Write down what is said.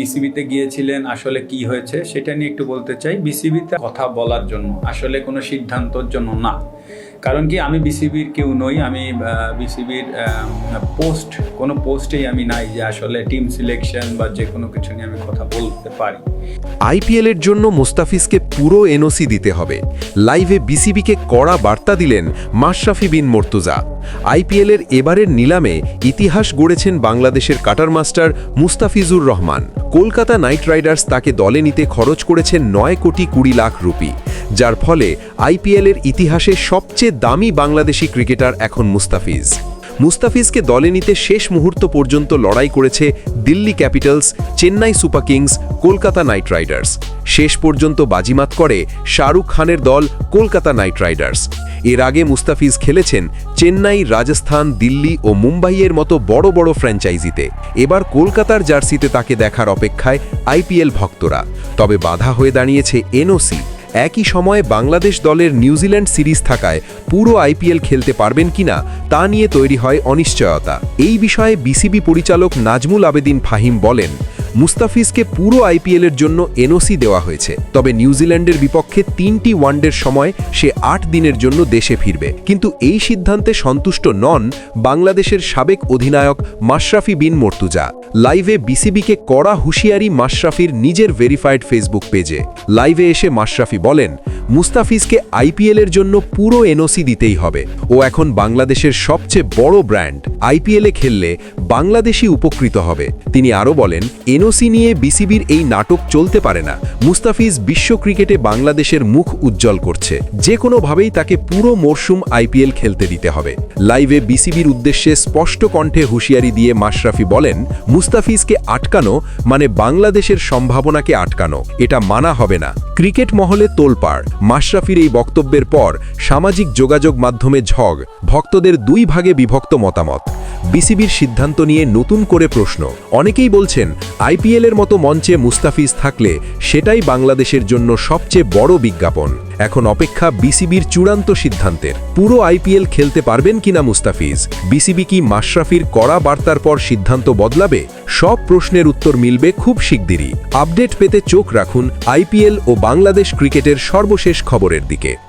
বিসিবিতে গিয়েছিলেন, আসলে কি হয়েছে সেটা নিয়ে একটু বলতে চাই। বিসিবিতে কথা বলার জন্য আসলে কোনো সিদ্ধান্তর জন্য না। কারণ কি, আমি বিসিবির কেউ নই, আমি বিসিবির পোস্ট কোনো পোস্টেই আমি নাই যে আসলে টিম সিলেকশন বা যে কোনো কিছু নিয়ে আমি কথা বলতে পারি। আইপিএলের জন্য মুস্তাফিজকে পুরো এনওসি দিতে হবে। লাইভে বিসিবিকে কড়া বার্তা দিলেন মাশরাফি বিন মর্তুজা। আইপিএলের এবারের নিলামে ইতিহাস গড়েছেন বাংলাদেশের cutter master Mustafizur Rahman. Kolkata Knight Riders তাকে দলে নিতে খরচ করেছেন নয় কোটি কুড়ি লাখ রুপি। যার ফলে আইপিএলের ইতিহাসে সবচেয়ে দামি বাংলাদেশি ক্রিকেটার এখন মুস্তাফিজ। মুস্তাফিজকে দলে নিতে শেষ মুহূর্ত পর্যন্ত লড়াই করেছে Delhi Capitals, Chennai Super Kings, Kolkata Knight Riders. শেষ পর্যন্ত বাজিমাত করে শাহরুখ খানের দল কলকাতা নাইট রাইডার্স। এর আগে মুস্তাফিজ খেলেছেন চেন্নাই, রাজস্থান, দিল্লি ও মুম্বাইয়ের মতো বড় বড় ফ্র্যাঞ্চাইজিতে। এবার কলকাতার জার্সিতে তাকে দেখার অপেক্ষায় আইপিএল ভক্তরা। তবে বাধা হয়ে দাঁড়িয়েছে এনওসি। একই সময়ে বাংলাদেশ দলের নিউজিল্যান্ড সিরিজ থাকায় পুরো আইপিএল খেলতে পারবেন কিনা তা নিয়ে তৈরি হয় অনিশ্চয়তা। এই বিষয়ে বিসিবি পরিচালক নাজমুল আবেদিন ফাহিম বলেন মুস্তাফিজকে পুরো আইপিএলের জন্য এনওসি দেওয়া হয়েছে। তবে নিউজিল্যান্ডের বিপক্ষে তিনটি ওয়ানডের সময় সে আট দিনের জন্য দেশে ফিরবে। কিন্তু এই সিদ্ধান্তে সন্তুষ্ট নন বাংলাদেশের সাবেক অধিনায়ক মাশরাফি বিন মর্তুজা। লাইভে বিসিবিকে কড়া হুঁশিয়ারি মাশরাফির নিজের ভেরিফাইড ফেসবুক পেজে লাইভে এসে মাশরাফি বলেন মুস্তাফিজকে আইপিএলের জন্য পুরো এনওসি দিতেই হবে। ও এখন বাংলাদেশের সবচেয়ে বড় ব্র্যান্ড। আইপিএলে খেললে বাংলাদেশি উপকৃত হবে। তিনি আরও বলেন, এনওসি নিয়ে বিসিবির এই নাটক চলতে পারে না। মুস্তাফিজ বিশ্ব ক্রিকেটে বাংলাদেশের মুখ উজ্জ্বল করছে। যে কোনোভাবেই তাকে পুরো মরশুম আইপিএল খেলতে দিতে হবে। লাইভে বিসিবির উদ্দেশ্যে স্পষ্ট কণ্ঠে হুঁশিয়ারি দিয়ে মাশরাফি বলেন, মুস্তাফিজকে আটকানো মানে বাংলাদেশের সম্ভাবনাকে আটকানো। এটা মানা হবে না। ক্রিকেট মহলে তোলপাড়। মাশরাফির এই বক্তব্যের পর সামাজিক যোগাযোগ মাধ্যমে ঝগ ভক্তদের দুই ভাগে বিভক্ত মতামত। বিসিবির সিদ্ধান্ত নিয়ে নতুন করে প্রশ্ন। অনেকেই বলছেন আইপিএলের মতো মঞ্চে মুস্তাফিজ থাকলে সেটাই বাংলাদেশের জন্য সবচেয়ে বড় বিজ্ঞাপন। এখন অপেক্ষা বিসিবির চূড়ান্ত সিদ্ধান্তের। পুরো আইপিএল খেলতে পারবেন কিনা মুস্তাফিজ? বিসিবি কি মাশরাফির কড়া বার্তার পর সিদ্ধান্ত বদলাবে? সব প্রশ্নের উত্তর মিলবে খুব শিগগিরই। আপডেট পেতে চোখ রাখুন আইপিএল ও বাংলাদেশ ক্রিকেটের সর্বশেষ খবরের দিকে।